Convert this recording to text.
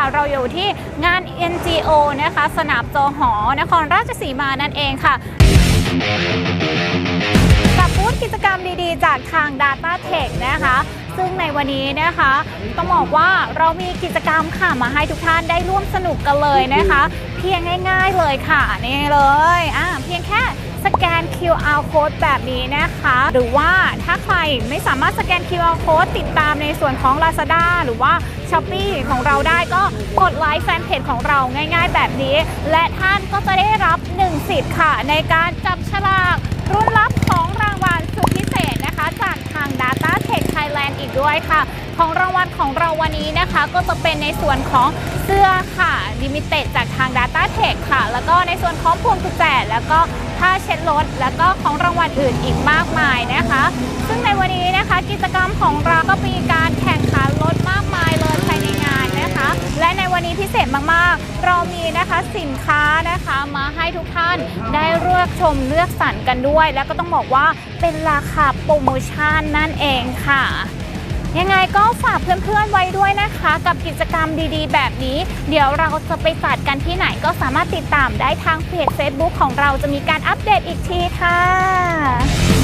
ค่ะ เราอยู่ที่งาน NGO นะคะ สนามจอหอ นครราชสีมานั่นเองค่ะกับบูธกิจกรรมดีๆ จากทาง Data Tech นะคะ ซึ่งในวันนี้นะคะ ต้องบอกว่าเรามีกิจกรรมค่ะมาให้ทุกท่านได้ร่วมสนุกกันเลยนะคะ เพียงง่าย ๆเลยค่ะนี่เลยอ่าเพียงแค่ สแกน QR code แบบนี้นะคะ หรือว่าถ้าใครไม่สามารถสแกน QR code ติดตามในส่วนของ Lazada หรือว่า s h อ p e e ของเราได้ก็กดไลค์แฟนเพจของเราง่าย ๆ แบบนี้ และท่านก็จะได้รับ 1 สิทธิ์ค่ะ ในการจับฉลากรุ่นรับของรางวัลสุดพิเศษนะคะ จากทาง Data Tech Thailand อีกด้วยค่ะ ของรางวัลของเราวันนี้นะคะ ก็จะเป็นในส่วนของเสื้อค่ะลิมิเต็ดจากทาง Data Tech ค่ะ แล้วก็ในส่วนของพวงกุญแจแล้วก็ผ้าเช็ดรถแล้วก็ของรางวัลอื่นอีกมากมายนะคะ ซึ่งในวันนี้นะคะกิจกรรมของเราก็มีการแข่งขันรถมากมายเลยภายในงานนะคะ และในวันนี้พิเศษมากๆ เรามีนะคะสินค้านะคะมาให้ทุกท่านได้เลือกชมเลือกสรรกันด้วย แล้วก็ต้องบอกว่าเป็นราคาโปรโมชั่นนั่นเองค่ะ ยังไงก็ฝากเพื่อนๆไว้ด้วยนะคะ กับกิจกรรมดีๆ แบบนี้ เดี๋ยวเราจะไปจัดกันที่ไหนก็สามารถติดตามได้ทางเพจ Facebook ของเราจะมีการอัปเดตอีกทีค่ะ